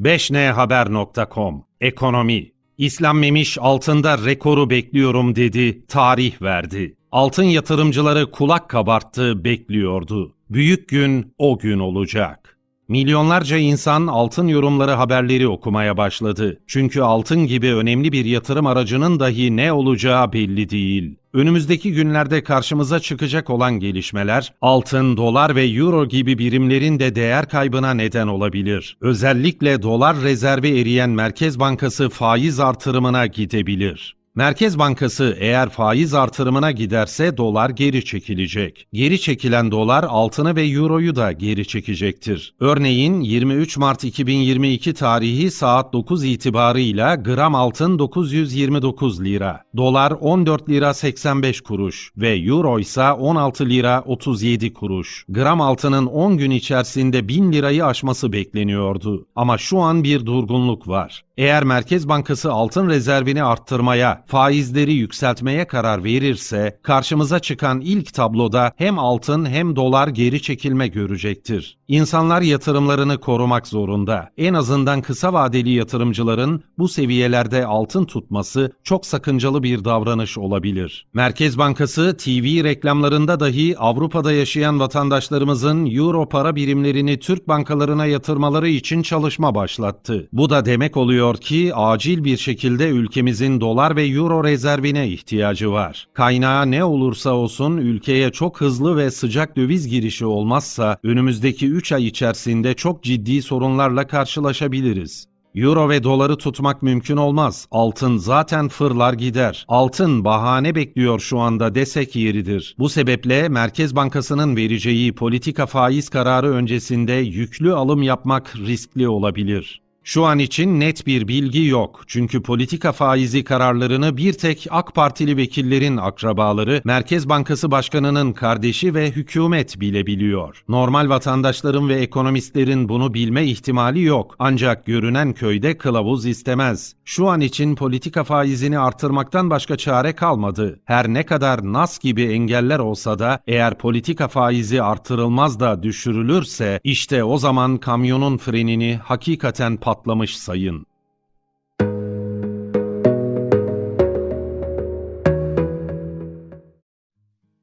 5nhaber.com Ekonomi İslam Memiş altında rekoru bekliyorum dedi, tarih verdi. Altın yatırımcıları kulak kabarttı, bekliyordu. Büyük gün o gün olacak. Milyonlarca insan altın yorumları haberleri okumaya başladı. Çünkü altın gibi önemli bir yatırım aracının dahi ne olacağı belli değil. Önümüzdeki günlerde karşımıza çıkacak olan gelişmeler altın, dolar ve euro gibi birimlerin de değer kaybına neden olabilir. Özellikle dolar rezervi eriyen Merkez Bankası faiz artırımına gidebilir. Merkez Bankası eğer faiz artırımına giderse dolar geri çekilecek. Geri çekilen dolar altını ve euroyu da geri çekecektir. Örneğin 23 Mart 2022 tarihi saat 9 itibarıyla gram altın 929 lira, dolar 14 lira 85 kuruş ve euro ise 16 lira 37 kuruş. Gram altının 10 gün içerisinde 1000 lirayı aşması bekleniyordu. Ama şu an bir durgunluk var. Eğer Merkez Bankası altın rezervini arttırmaya, faizleri yükseltmeye karar verirse karşımıza çıkan ilk tabloda hem altın hem dolar geri çekilme görecektir. İnsanlar yatırımlarını korumak zorunda. En azından kısa vadeli yatırımcıların bu seviyelerde altın tutması çok sakıncalı bir davranış olabilir. Merkez Bankası TV reklamlarında dahi Avrupa'da yaşayan vatandaşlarımızın euro para birimlerini Türk bankalarına yatırmaları için çalışma başlattı. Bu da demek oluyor ki acil bir şekilde ülkemizin dolar ve euro rezervine ihtiyacı var. Kaynağı ne olursa olsun ülkeye çok hızlı ve sıcak döviz girişi olmazsa önümüzdeki 3 ay içerisinde çok ciddi sorunlarla karşılaşabiliriz. Euro ve doları tutmak mümkün olmaz. Altın zaten fırlar gider. Altın bahane bekliyor şu anda desek yeridir. Bu sebeple Merkez Bankası'nın vereceği politika faiz kararı öncesinde yüklü alım yapmak riskli olabilir. Şu an için net bir bilgi yok. Çünkü politika faizi kararlarını bir tek AK Partili vekillerin akrabaları, Merkez Bankası Başkanı'nın kardeşi ve hükümet bilebiliyor. Normal vatandaşların ve ekonomistlerin bunu bilme ihtimali yok. Ancak görünen köyde kılavuz istemez. Şu an için politika faizini artırmaktan başka çare kalmadı. Her ne kadar NAS gibi engeller olsa da eğer politika faizi artırılmaz da düşürülürse işte o zaman kamyonun frenini hakikaten patlamış sayın.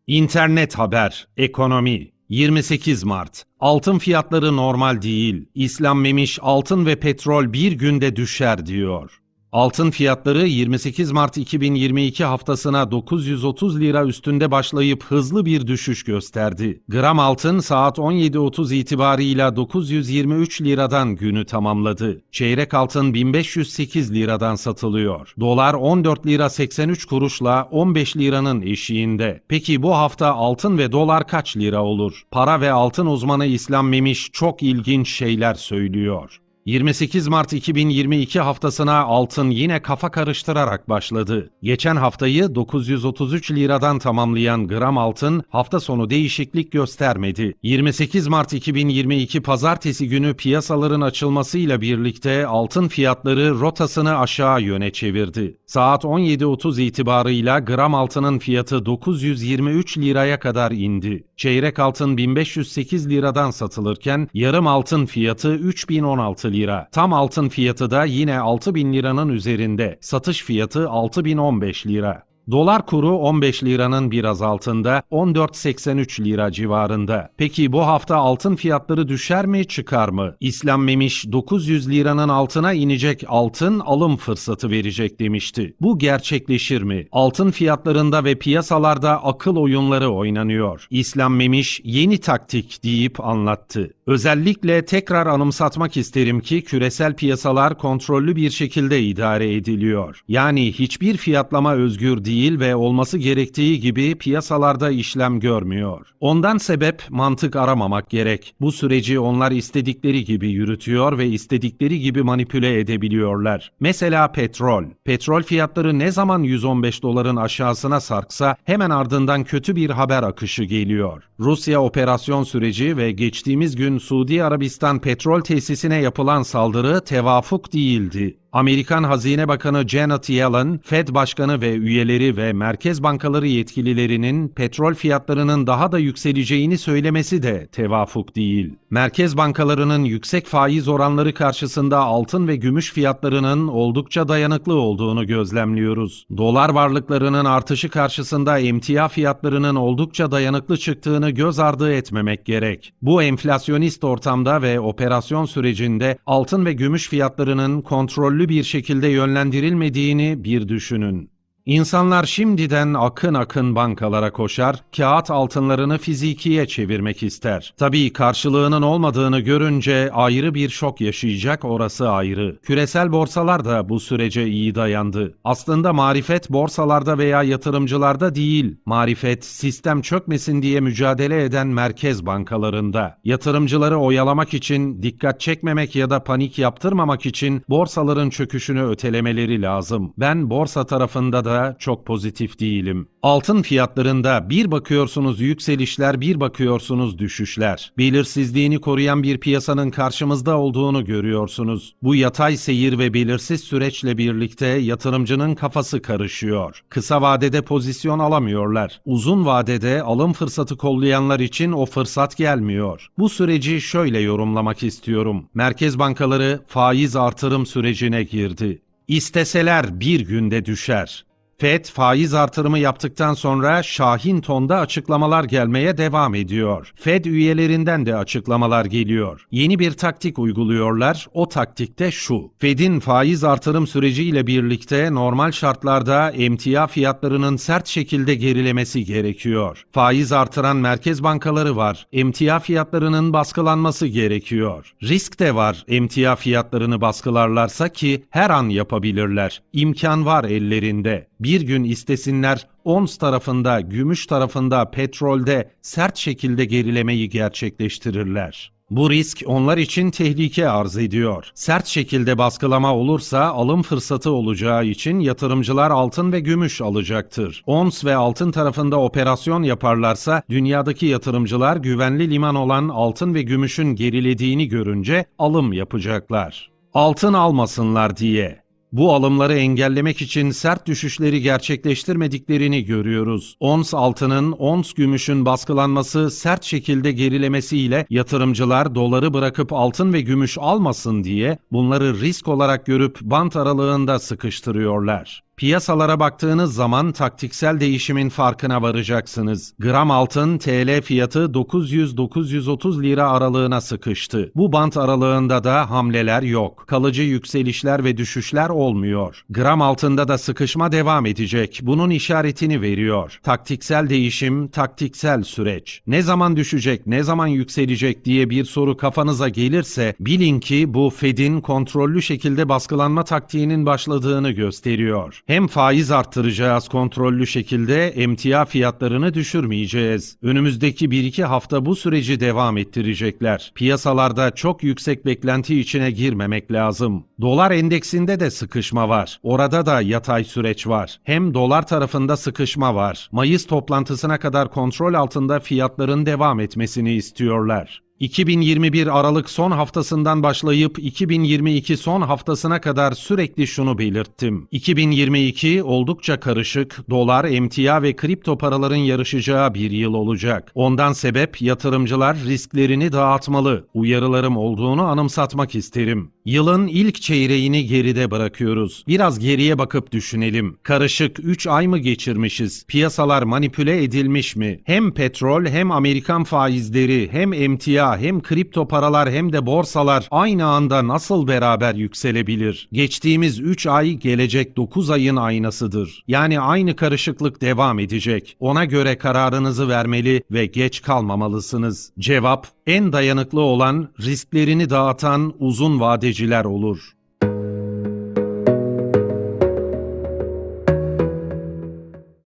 İnternet haber, ekonomi 28 Mart. Altın fiyatları normal değil. İslam Memiş altın ve petrol bir günde düşer diyor. Altın fiyatları 28 Mart 2022 haftasına 930 lira üstünde başlayıp hızlı bir düşüş gösterdi. Gram altın saat 17.30 itibarıyla 923 liradan günü tamamladı. Çeyrek altın 1508 liradan satılıyor. Dolar 14 lira 83 kuruşla 15 liranın eşiğinde. Peki bu hafta altın ve dolar kaç lira olur? Para ve altın uzmanı İslam Memiş çok ilginç şeyler söylüyor. 28 Mart 2022 haftasına altın yine kafa karıştırarak başladı. Geçen haftayı 933 liradan tamamlayan gram altın hafta sonu değişiklik göstermedi. 28 Mart 2022 pazartesi günü piyasaların açılmasıyla birlikte altın fiyatları rotasını aşağı yöne çevirdi. Saat 17.30 itibarıyla gram altının fiyatı 923 liraya kadar indi. Çeyrek altın 1508 liradan satılırken yarım altın fiyatı 3016 lira. Tam altın fiyatı da yine 6000 liranın üzerinde. Satış fiyatı 6015 lira. Dolar kuru 15 liranın biraz altında 14.83 lira civarında. Peki bu hafta altın fiyatları düşer mi çıkar mı? İslam Memiş 900 liranın altına inecek altın alım fırsatı verecek demişti. Bu gerçekleşir mi? Altın fiyatlarında ve piyasalarda akıl oyunları oynanıyor. İslam Memiş yeni taktik deyip anlattı. Özellikle tekrar anımsatmak isterim ki küresel piyasalar kontrollü bir şekilde idare ediliyor. Yani hiçbir fiyatlama özgür değil ve olması gerektiği gibi piyasalarda işlem görmüyor. Ondan sebep mantık aramamak gerek. Bu süreci onlar istedikleri gibi yürütüyor ve istedikleri gibi manipüle edebiliyorlar. Mesela petrol. Petrol fiyatları ne zaman 115 doların aşağısına sarksa hemen ardından kötü bir haber akışı geliyor. Rusya operasyon süreci ve geçtiğimiz gün Suudi Arabistan petrol tesisine yapılan saldırı tevafuk değildi. Amerikan Hazine Bakanı Janet Yellen, Fed Başkanı ve üyeleri ve merkez bankaları yetkililerinin petrol fiyatlarının daha da yükseleceğini söylemesi de tevafuk değil. Merkez bankalarının yüksek faiz oranları karşısında altın ve gümüş fiyatlarının oldukça dayanıklı olduğunu gözlemliyoruz. Dolar varlıklarının artışı karşısında emtia fiyatlarının oldukça dayanıklı çıktığını göz ardı etmemek gerek. Bu enflasyonist ortamda ve operasyon sürecinde altın ve gümüş fiyatlarının kontrollü bir şekilde yönlendirilmediğini bir düşünün. İnsanlar şimdiden akın akın bankalara koşar, kağıt altınlarını fizikiye çevirmek ister. Tabii karşılığının olmadığını görünce ayrı bir şok yaşayacak orası ayrı. Küresel borsalar da bu sürece iyi dayandı. Aslında marifet borsalarda veya yatırımcılarda değil, marifet sistem çökmesin diye mücadele eden merkez bankalarında. Yatırımcıları oyalamak için, dikkat çekmemek ya da panik yaptırmamak için borsaların çöküşünü ötelemeleri lazım. Ben borsa tarafında da çok pozitif değilim. Altın fiyatlarında bir bakıyorsunuz yükselişler, bir bakıyorsunuz düşüşler. Belirsizliğini koruyan bir piyasanın karşımızda olduğunu görüyorsunuz. Bu yatay seyir ve belirsiz süreçle birlikte yatırımcının kafası karışıyor. Kısa vadede pozisyon alamıyorlar. Uzun vadede alım fırsatı kollayanlar için o fırsat gelmiyor. Bu süreci şöyle yorumlamak istiyorum. Merkez bankaları faiz artırım sürecine girdi. İsteseler bir günde düşer. FED faiz artırımı yaptıktan sonra şahin tonda açıklamalar gelmeye devam ediyor. FED üyelerinden de açıklamalar geliyor. Yeni bir taktik uyguluyorlar. O taktikte şu. FED'in faiz artırım süreciyle birlikte normal şartlarda emtia fiyatlarının sert şekilde gerilemesi gerekiyor. Faiz artıran merkez bankaları var. Emtia fiyatlarının baskılanması gerekiyor. Risk de var. Emtia fiyatlarını baskılarlarsa ki her an yapabilirler. İmkan var ellerinde bir gün istesinler ons tarafında, gümüş tarafında, petrolde sert şekilde gerilemeyi gerçekleştirirler. Bu risk onlar için tehlike arz ediyor. Sert şekilde baskılama olursa alım fırsatı olacağı için yatırımcılar altın ve gümüş alacaktır. Ons ve altın tarafında operasyon yaparlarsa dünyadaki yatırımcılar güvenli liman olan altın ve gümüşün gerilediğini görünce alım yapacaklar. Altın almasınlar diye bu alımları engellemek için sert düşüşleri gerçekleştirmediklerini görüyoruz. Ons altının, ons gümüşün baskılanması sert şekilde gerilemesiyle yatırımcılar doları bırakıp altın ve gümüş almasın diye bunları risk olarak görüp bant aralığında sıkıştırıyorlar. Piyasalara baktığınız zaman taktiksel değişimin farkına varacaksınız. Gram altın TL fiyatı 900-930 lira aralığına sıkıştı. Bu bant aralığında da hamleler yok. Kalıcı yükselişler ve düşüşler olmuyor. Gram altında da sıkışma devam edecek. Bunun işaretini veriyor. Taktiksel değişim, taktiksel süreç. Ne zaman düşecek, ne zaman yükselecek diye bir soru kafanıza gelirse bilin ki bu Fed'in kontrollü şekilde baskılanma taktiğinin başladığını gösteriyor. Hem faiz arttıracağız kontrollü şekilde emtia fiyatlarını düşürmeyeceğiz. Önümüzdeki 1-2 hafta bu süreci devam ettirecekler. Piyasalarda çok yüksek beklenti içine girmemek lazım. Dolar endeksinde de sıkışma var. Orada da yatay süreç var. Hem dolar tarafında sıkışma var. Mayıs toplantısına kadar kontrol altında fiyatların devam etmesini istiyorlar. 2021 Aralık son haftasından başlayıp 2022 son haftasına kadar sürekli şunu belirttim. 2022 oldukça karışık, dolar, emtia ve kripto paraların yarışacağı bir yıl olacak. Ondan sebep yatırımcılar risklerini dağıtmalı. Uyarılarım olduğunu anımsatmak isterim. Yılın ilk çeyreğini geride bırakıyoruz. Biraz geriye bakıp düşünelim. Karışık 3 ay mı geçirmişiz? Piyasalar manipüle edilmiş mi? Hem petrol hem Amerikan faizleri hem emtia hem kripto paralar hem de borsalar aynı anda nasıl beraber yükselebilir? Geçtiğimiz 3 ay gelecek 9 ayın aynasıdır. Yani aynı karışıklık devam edecek. Ona göre kararınızı vermeli ve geç kalmamalısınız. Cevap en dayanıklı olan risklerini dağıtan uzun vadeciler olur.